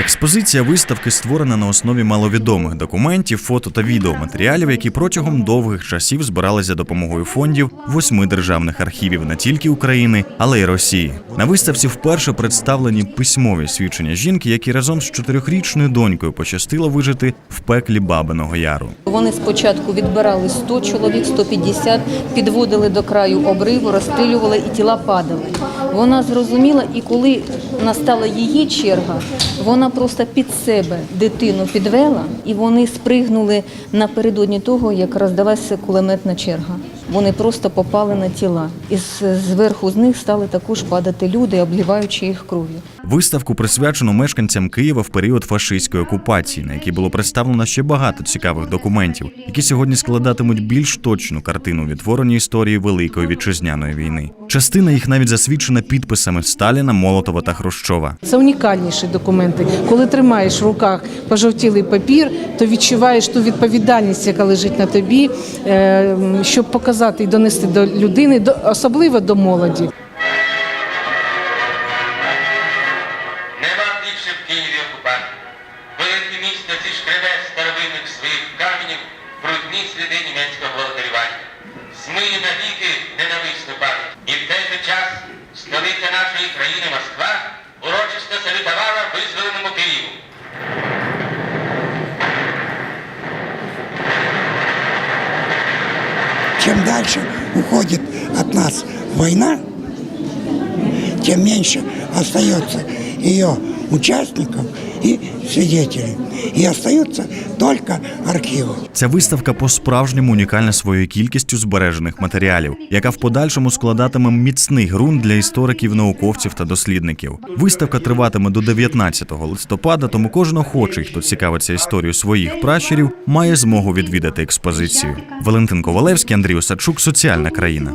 Експозиція виставки створена на основі маловідомих документів, фото та відеоматеріалів, які протягом довгих часів збирали за допомогою фондів восьми державних архівів не тільки України, але й Росії. На виставці вперше представлені письмові свідчення жінки, які разом з чотирьохрічною донькою пощастило вижити в пеклі Бабиного Яру. Вони спочатку відбирали 100 чоловік, 150, підводили до краю обриву, розстрілювали і тіла падали. Вона зрозуміла, і коли настала її черга, вона просто під себе дитину підвела, і вони спригнули напередодні того, як роздалася кулеметна черга. Вони просто попали на тіла, і з- зверху з них стали також падати люди, обливаючи їх кров'ю. Виставку присвячено мешканцям Києва в період фашистської окупації, на якій було представлено ще багато цікавих документів, які сьогодні складатимуть більш точну картину відтворення історії Великої вітчизняної війни. Частина їх навіть засвідчена підписами Сталіна, Молотова та Хрущова. Це унікальніші документи. Коли тримаєш в руках пожовтілий папір, то відчуваєш ту відповідальність, яка лежить на тобі, е, щоб показати і донести до людини, особливо до молоді. Нема більше в Києві окупантів. Велике місто Чем дальше уходит от нас война, тем меньше остается ее участников и свидетелей. И остаются только архивы. Ця виставка по-справжньому унікальна своєю кількістю збережених матеріалів, яка в подальшому складатиме міцний ґрунт для істориків, науковців та дослідників. Виставка триватиме до 19 листопада, тому кожен охочий, хто цікавиться історією своїх пращурів, має змогу відвідати експозицію. Валентин Ковалевський, Андрій Осадчук, Соціальна країна.